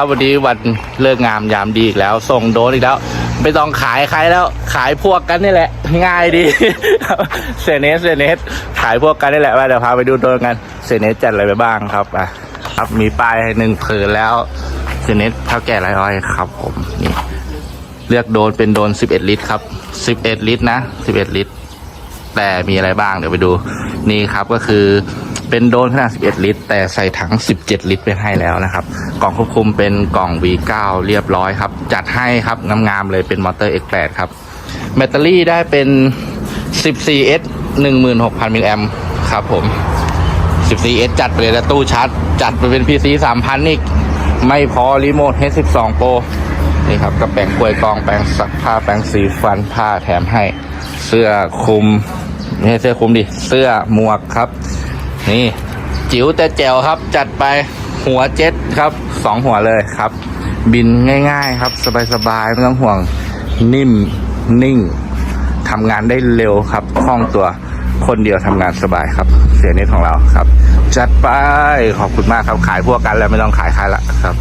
ครับวันนี้วันเลิกงามยามดีอีกแล้ว ส่งโดนอีกแล้ว ไม่ต้องขายใครแล้ว ขายพวกกันนี่แหละ ง่ายดีเซเนสเซเนสขายพวกกันนี่แหละว่าเดี๋ยวพาไปดูโดนกันเซเนสจัดอะไรไปบ้างครับอะครับมีป้ายให้หนึ่งผืนแล้วเซเนสเท่าแก่ไรอ้อยครับ ผมนี่เลือกโดนเป็นโดน 11 ลิตรครับ 11 ลิตรนะ 11 ลิตร แต่มีอะไรบ้างเดี๋ยวไปดู นี่ครับก็คือเป็นโดนขนาด 11 ลิตร แต่ใส่ถัง 17 ลิตรไปให้แล้วนะครับ กล่องควบคุมเป็นกล่อง V9 เรียบร้อยครับ จัดให้ครับงามๆเลยเป็นมอเตอร์ X8 ครับ แบตเตอรี่ได้เป็น 14S 16,000 มิลลิแอมครับผม 14S จัดไปเลยแล้วตู้ชาร์จ จัดไปเป็น PC 3,000 อีก ไม่พอรีโมท H12 Pro นี่ครับก็แปรงกล้วยกองแปรงซักผ้าแปรงสีฟันผ้าแถมให้ เสื้อคลุม ไม่เสื้อคลุมดิ เสื้อหมวกครับ นี่ จิ๋วแต่แจ๋วครับ จัดไปหัวเจ็ตครับสองหัวเลยครับ บินง่าย ๆ ครับ สบายๆไม่ต้องห่วงนิ่มนิ่งทำงานได้เร็วครับคล่องตัวคนเดียวทำงานสบายครับ เสียน็ตของเราครับ จัดไปขอบคุณมากครับขายพวกกันแล้วไม่ต้องขายใครละครับ